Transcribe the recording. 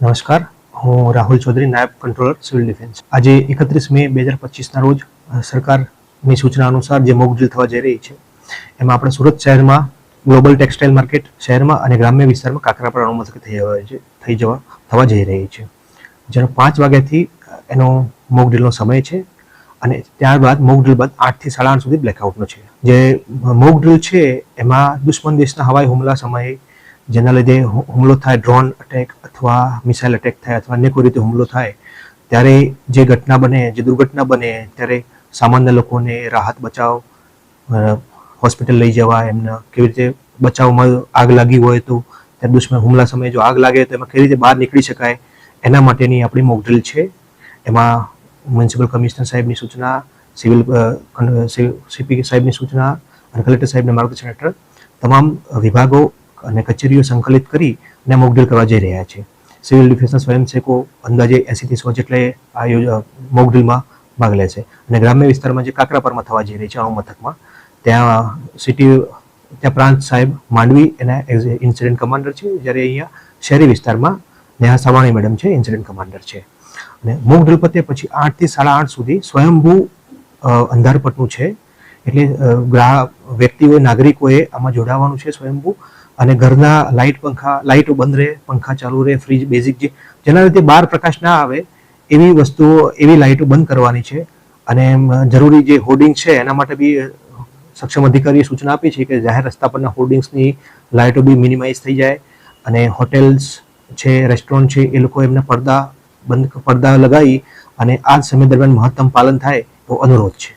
નમસ્કાર. હું રાહુલ ચૌધરી, નાયબ કંટ્રોલર સિવિલ ડિફેન્સ. આજે એકત્રીસ મે બે હજાર પચીસના રોજ સરકારની સૂચના અનુસાર જે મોક થવા જઈ રહી છે, એમાં આપણે સુરત શહેરમાં, ગ્લોબલ ટેક્સટાઇલ માર્કેટ શહેરમાં અને ગ્રામ્ય વિસ્તારમાં કાકરાપર અણુમથકે થઈ જવા છે, થઈ જવા, થવા જઈ રહી છે. જેનો પાંચ વાગ્યાથી એનો મોક ડ્રીલનો સમય છે અને ત્યારબાદ મોક ડ્રીલ બાદ આઠથી સાડા આઠ સુધી બ્લેકઆઉટનો છે. જે મોક ડ્રીલ છે, એમાં દુશ્મન દેશના હવાઈ હુમલા સમયે જેના લીધે હુમલો થાય ડ્રોન અટેક અથવા મિસાઇલ અટેક થાય અથવા અન્ય કોઈ રીતે હુમલો થાય, ત્યારે જે ઘટના બને, જે દુર્ઘટના બને, ત્યારે સામાન્ય લોકોને રાહત બચાવ હોસ્પિટલ લઈ જવા, એમના કેવી રીતે બચાવમાં આગ લાગી હોય તો, ત્યારે દુશ્મન હુમલા સમયે જો આગ લાગે તો એમાં કેવી રીતે બહાર નીકળી શકાય, એના માટેની આપણી મોકડ્રીલ છે. એમાં મ્યુનિસિપલ કમિશનર સાહેબની સૂચના સિવિલ સીપી સાહેબની સૂચના અને કલેક્ટર સાહેબના માર્ગદર્શન હેઠળ તમામ વિભાગો અને કચેરીઓ સંકલિત કરી અને મોકડ્રીલ કરવા જઈ રહ્યા છે. સિવિલ ડિફેન્સના સ્વયંસેવકો અંદાજે એંસીથી સો જેટલે આ યોજ- મોક ભાગ લે છે. અને ગ્રામ્ય વિસ્તારમાં જે કાકરાપરમાં થવા જઈ રહી છે આ મથકમાં, ત્યાં સિટી, ત્યાં પ્રાંત સાહેબ માંડવી એના ઇન્સિડન્ટ કમાન્ડર છે. જ્યારે અહીંયા શહેરી વિસ્તારમાં નેહા સવાણી મેડમ છે, ઇન્સિડન્ટ કમાન્ડર છે. અને મોકડ્રીલ પતે પછી આઠથી સાડા આઠ સુધી સ્વયંભૂ અંધારપટનું છે. એટલે ગ્રાહ વ્યક્તિઓએ નાગરિકોએ આમાં જોડાવાનું છે સ્વયંભૂ. અને ઘરના લાઇટ પંખા, લાઇટો બંધ રહે, પંખા ચાલુ રહે, ફ્રીજ બેઝિક જે જેના લીધે બહાર પ્રકાશ ના આવે, એવી વસ્તુઓ, એવી લાઇટો બંધ કરવાની છે. અને જરૂરી જે હોર્ડિંગ છે, એના માટે બી સક્ષમ અધિકારીએ સૂચના આપી છે કે જાહેર રસ્તા પરના હોર્ડિંગ્સની લાઇટો બી મિનિમાઇઝ થઈ જાય. અને હોટેલ્સ છે રેસ્ટોરન્ટ છે, એ લોકો એમના પડદા બંધ, પડદા લગાવી અને આ સમય દરમિયાન મહત્તમ પાલન થાય તો અનુરોધ છે.